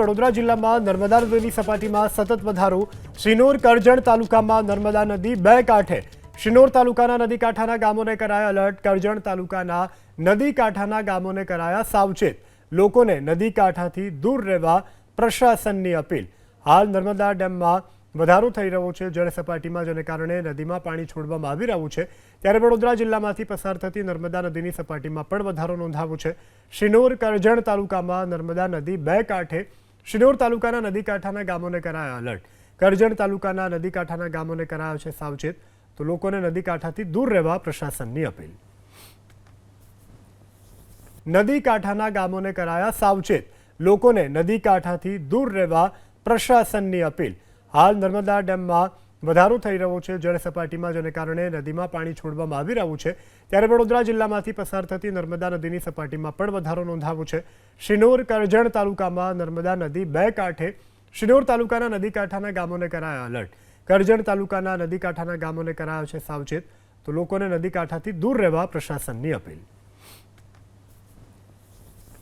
વડોદરા જિલ્લામાં નર્મદા નદીની સપાટીમાં સતત વધારો. શિનોર કરજણ તાલુકામાં નર્મદા નદી બે કાંઠે. શિનોર તાલુકાના નદી કાંઠાના ગામોને કરાયા અલર્ટ કરજણ તાલુકાના નદી કાંઠાના ગામોને કરાયા સાવચેત. લોકોને નદી કાંઠાથી દૂર રહેવા પ્રશાસનની અપીલ. હાલ નર્મદા ડેમમાં વધારો થઈ રહ્યો છે. જળ સપાટીમાં જેને કારણે નદીમાં પાણી છોડવામાં આવી રહ્યું છે. ત્યારે વડોદરા જિલ્લામાંથી પસાર થતી નર્મદા નદીની સપાટીમાં પણ વધારો નોંધાવ્યો છે. શિનોર કરજણ તાલુકામાં નર્મદા નદી બે કાંઠે શિનોર તાલુકાના નદી કાંઠાના ગામોને કરાયા અલર્ટ કરજણ તાલુકાના નદી કાંઠાના ગામોને કરાયો છે સાવચેત. તો લોકોને નદી કાંઠાથી દૂર રહેવા પ્રશાસનની અપીલ. નદી કાંઠાના ગામોને કરાયા સાવચેત. લોકોને નદી કાંઠાથી દૂર રહેવા પ્રશાસનની અપીલ. હાલ નર્મદા ડેમમાં વધારો થઈ રહ્યો છે. જળ સપાટીમાં જેને કારણે નદીમાં પાણી છોડવામાં આવી રહ્યું છે. ત્યારે વડોદરા જિલ્લામાંથી પસાર થતી નર્મદા નદીની સપાટીમાં પણ વધારો નોંધાવો છે. શિનોર, કરજણ તાલુકામાં નર્મદા નદી બે કાંઠે, શિનોર તાલુકાના નદી કાંઠાના ગામોને કરાયા અલર્ટ કરજણ તાલુકાના નદી કાંઠાના ગામોને કરાયો છે સાવચેત. તો લોકોને નદી કાંઠાથી દૂર રહેવા પ્રશાસનની અપીલ.